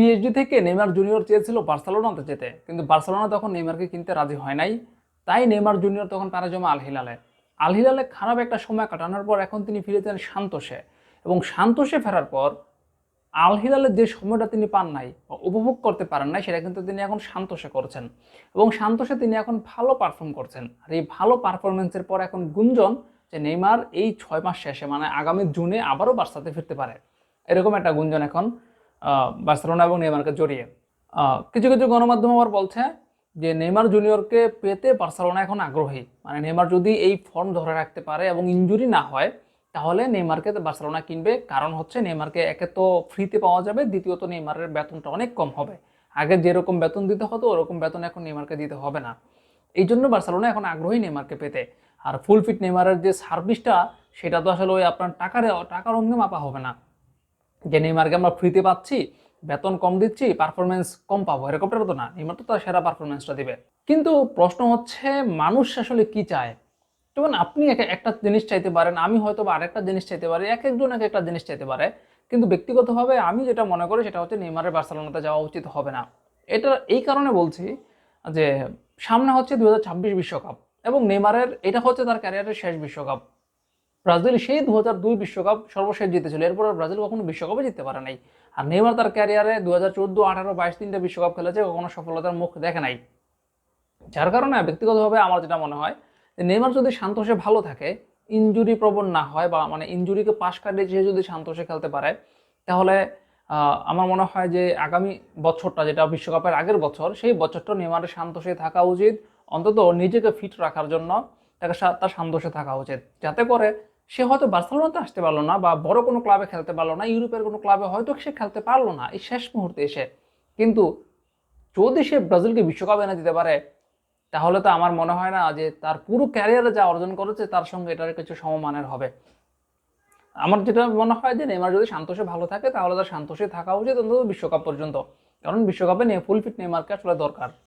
PhD থেকে Neymar junior চেয়েছিল বার্সেলোনাতে যেতে। কিন্তু বার্সেলোনা তখন নেইমারকে কিনতে রাজি হয় নাই। তাই নেইমার জুনিয়র তখন পারে জমা আল হিলালে আল হিলালে খারাপ একটা সময় কাটানোর পর এখন তিনি ফিরেছেন শান্তোষে এবং শান্তোষে ফেরার পর আল হিলালের যে সময়টা তিনি পান নাই উপভোগ করতে পারেন নাই, সেটা কিন্তু তিনি এখন শান্তোষে করছেন। এবং শান্তোষে তিনি এখন ভালো পারফর্ম করছেন। আর এই ভালো পারফরমেন্সের পর এখন গুঞ্জন যে নেইমার এই ছয় মাস শেষে মানে আগামী জুনে আবারও বার্সাতে ফিরতে পারে। এরকম একটা গুঞ্জন এখন। বার্সেলোনা এবং নেইমারকে জড়িয়ে। কিছু কিছু গণমাধ্যম আবার বলছে যে নেইমার জুনিয়রকে পেতে বার্সেলোনা এখন আগ্রহী। মানে নেইমার যদি এই ফর্ম ধরে রাখতে পারে এবং ইনজুরি না হয়, তাহলে নেইমারকে বার্সেলোনা কিনবে। কারণ হচ্ছে নেইমারকে একে তো ফ্রিতে পাওয়া যাবে, দ্বিতীয়ত নেইমারের বেতনটা অনেক কম হবে। আগে যেরকম বেতন দিতে হতো, ওরকম বেতন এখন নেইমারকে দিতে হবে না। এই জন্য বার্সেলোনা এখন আগ্রহী নেইমারকে পেতে। আর ফুল ফিট নেইমারের যে সার্ভিসটা, সেটা তো আসলে ওই আপনার টাকার টাকার অঙ্গে মাপা হবে না। যে নেইমারকে আমরা ফ্রিতে পাচ্ছি, বেতন কম দিচ্ছি পারফরমেন্স কম পাবো। এরকমটা তো না, নেইমার তো তার সেরা পারফরমেন্সটা দিবে। কিন্তু প্রশ্ন হচ্ছে, মানুষ আসলে কি চায়? যেমন আপনি এক একটা জিনিস চাইতে পারেন, আমি হয়তো বা আরেকটা জিনিস চাইতে পারি, এক একজন এক একটা জিনিস চাইতে পারে। কিন্তু ব্যক্তিগতভাবে আমি যেটা মনে করি, সেটা হচ্ছে নেইমারের বার্সেলোনাতে যাওয়া উচিত হবে না। এটা এই কারণে বলছি যে সামনে হচ্ছে দু বিশ্বকাপ এবং নেইমারের, এটা হচ্ছে তার ক্যারিয়ারের শেষ বিশ্বকাপ। ব্রাজিল সেই দু হাজার দুই বিশ্বকাপ সর্বশেষ জিতেছিল। এরপর ব্রাজিল কখনো বিশ্বকাপে জিততে পারে নাই। আর নেইমার তার ক্যারিয়ারে দু হাজার চোদ্দ আঠারো বাইশ তিনটা বিশ্বকাপ খেলেছে, কখনো সফলতার মুখ দেখে নাই। যার কারণে ব্যক্তিগতভাবে আমার যেটা মনে হয়, যে নেইমার যদি শান্তোষে ভালো থাকে, ইনজুরি প্রবণ না হয় বা মানে ইনজুরিকে পাশ কাটিয়ে সে যদি শান্তোষে খেলতে পারে, তাহলে আমার মনে হয় যে আগামী বছরটা যেটা বিশ্বকাপের আগের বছর, সেই বছরটা নেইমারের শান্তোষে থাকা উচিত। অন্তত নিজেকে ফিট রাখার জন্য তাকে তার শান্তোষে থাকা উচিত। যাতে করে সে হয়তো বার্সেলোনাতে আসতে পারল না বা বড় কোনো ক্লাবে খেলতে পারল না, ইউরোপের কোনো ক্লাবে হয়তো সে খেলতে পারল না এই শেষ মুহূর্তে এসে। কিন্তু যদি সে ব্রাজিলকে বিশ্বকাপ এনে দিতে পারে, তাহলে তো আমার মনে হয় না যে তার পুরো ক্যারিয়ারে যা অর্জন করেছে, তার সঙ্গে এটার কিছু সমমানের হবে। আমার যেটা মনে হয় যে নেইমার যদি শান্তোষে ভালো থাকে, তাহলে তার শান্তোষে থাকা উচিত অন্তত বিশ্বকাপ পর্যন্ত। কারণ বিশ্বকাপে ফুল ফিট নেইমারকে আসলে দরকার।